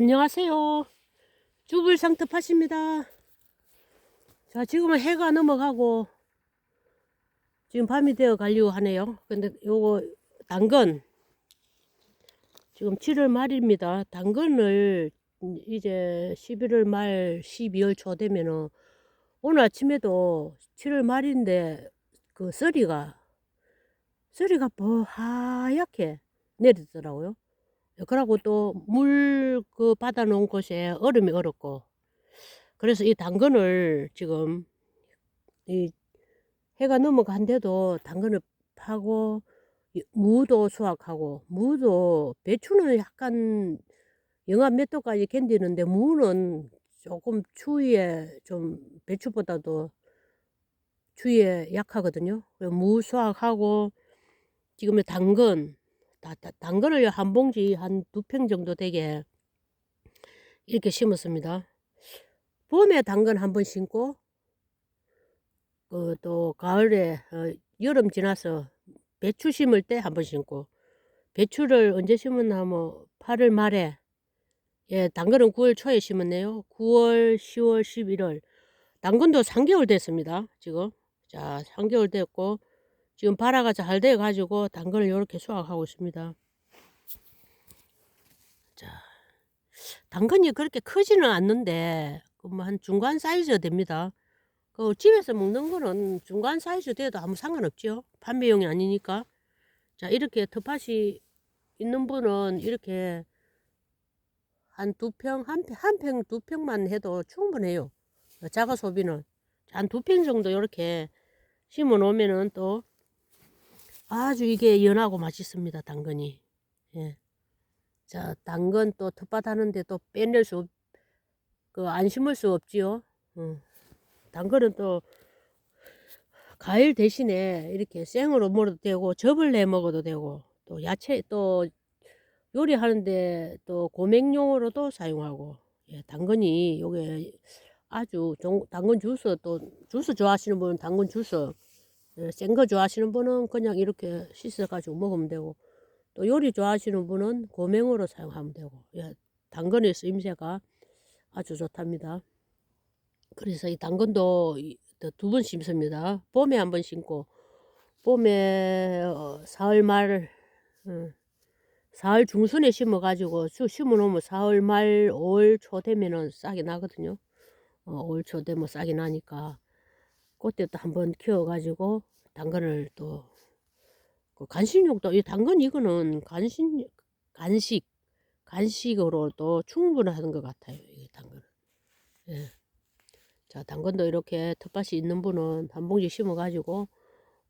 안녕하세요. 주불상 텃밭입니다. 자, 지금은 해가 넘어가고, 지금 밤이 되어 가려고 하네요. 근데 요거, 당근. 지금 7월 말입니다. 당근을 이제 11월 말, 12월 초 되면은, 오늘 아침에도 7월 말인데, 그 쓰리가, 쓰리가 뭐 하얗게 내리더라고요. 그러고 또 물 그 받아 놓은 곳에 얼음이 얼었고 그래서 이 당근을 지금 이 해가 넘어간데도 당근을 파고 이 무도 수확하고 무도 배추는 약간 영하 몇 도까지 견디는데 무는 조금 추위에 좀 배추보다도 추위에 약하거든요. 무 수확하고 지금 당근 당근을 한 봉지 한 두 평 정도 되게 이렇게 심었습니다. 봄에 당근 한 번 심고 그 또 가을에 어, 여름 지나서 배추 심을 때 한 번 심고 배추를 언제 심었나 뭐 8월 말에 예 당근은 9월 초에 심었네요. 9월, 10월, 11월 당근도 3개월 됐습니다. 지금 자 3개월 됐고 지금 발화가 잘 돼 가지고 당근을 이렇게 수확하고 있습니다. 자, 당근이 그렇게 크지는 않는데 뭐한 중간 사이즈 됩니다. 그 집에서 먹는 거는 중간 사이즈 돼도 아무 상관없죠. 판매용이 아니니까. 자, 이렇게 텃밭이 있는 분은 이렇게 한 두 평, 한 평, 한 평, 두 평만 해도 충분해요. 자가 소비는. 한 두 평 정도 이렇게 심어 놓으면은 또 아주 이게 연하고 맛있습니다. 당근이. 예. 자, 당근 또 텃밭 하는데 또 빼낼 수, 없, 그 안 심을 수 없지요. 어. 당근은 또 과일 대신에 이렇게 생으로 먹어도 되고 접을 내 먹어도 되고 또 야채 또 요리하는데 또 고맹용으로도 사용하고 예, 당근이 요게 아주 종, 당근 주스 또 주스 좋아하시는 분은 당근 주스 예, 센 거 좋아하시는 분은 그냥 이렇게 씻어가지고 먹으면 되고 또 요리 좋아하시는 분은 고명으로 사용하면 되고 예, 당근의 쓰임새가 아주 좋답니다. 그래서 이 당근도 두 번 심습니다. 봄에 한 번 심고 봄에 어, 사월 말 어, 사월 중순에 심어가지고 수 심어 놓으면 사월 말 5월 초 되면은 싹이 나거든요. 어, 5월 초 되면 싹이 나니까 또 한번 키워가지고 당근을 또 그 간식용도 이 당근 이거는 간식 간식 간식으로도 충분한 것 같아요. 이 당근. 예. 자 당근도 이렇게 텃밭이 있는 분은 한 봉지 심어 가지고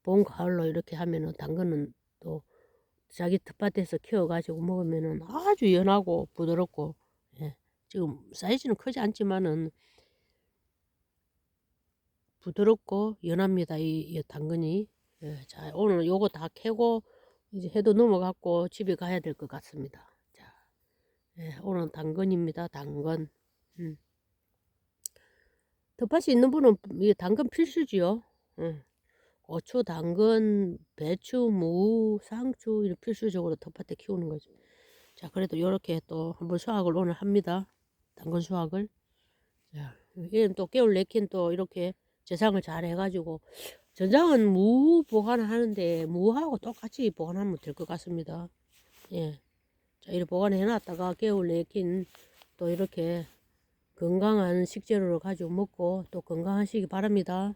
봄 가을로 이렇게 하면은 당근은 또 자기 텃밭에서 키워 가지고 먹으면은 아주 연하고 부드럽고 예. 지금 사이즈는 크지 않지만은 부드럽고 연합니다. 이, 이 당근이. 예, 자, 오늘 요거 다 캐고 이제 해도 넘어갔고 집에 가야 될 것 같습니다. 자, 예, 오늘은 당근입니다. 당근. 음. 텃밭이 있는 분은 이 당근 필수지요. 음. 고추, 당근, 배추, 무, 상추 이런 필수적으로 텃밭에 키우는 거죠. 자, 그래도 이렇게 또 한번 수확을 오늘 합니다. 당근 수확을. 자, 얘는 또 깨울 내킨 또 이렇게 재상을 잘 해가지고 전장은 무 보관을 하는데 무하고 똑같이 보관하면 될 것 같습니다. 예. 자, 이렇게 보관해 놨다가 깨울 내킨 또 이렇게 건강한 식재료를 가지고 먹고 또 건강하시기 바랍니다.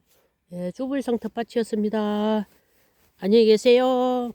예, 주불상 텃밭이었습니다. 안녕히 계세요.